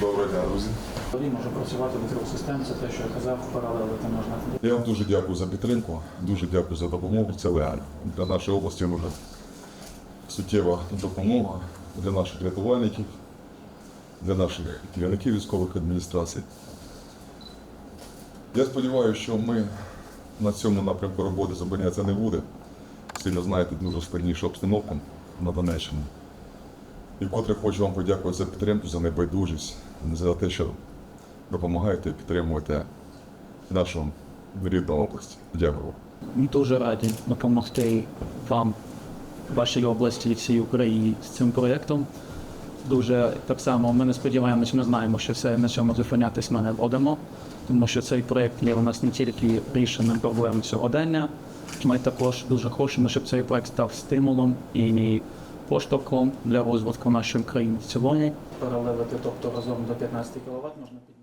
Доброго дня, друзі. Може працювати до трьох систем, це те, що я казав, паралелі там можна. Я вам дуже дякую за підтримку, дуже дякую за допомогу. Це реально. Для нашої області дуже суттєва допомога для наших рятувальників, для наших керівників військових адміністрацій. Я сподіваюся, що ми на цьому напрямку роботи зупинятися не буде. Сильно знаєте дуже складнішу обстановку на Донеччині. І вкотре хочу вам подякувати за підтримку, за небайдужість, за те, що допомагаєте і підтримуєте нашу рідну область. Дякую. Ми дуже раді допомогти вам, вашій області і всій Україні з цим проєктом. Дуже так само ми не сподіваємося, ми знаємо, що все на цьому зупинятись ми не будемо, тому що цей проєкт є у нас не тільки рішенням проблем сьогодення. Ми також дуже хочемо, щоб цей проєкт став стимулом і поштовхом для розвитку нашої країни в цілому. Тобто разом до 15 кВт можна підняти.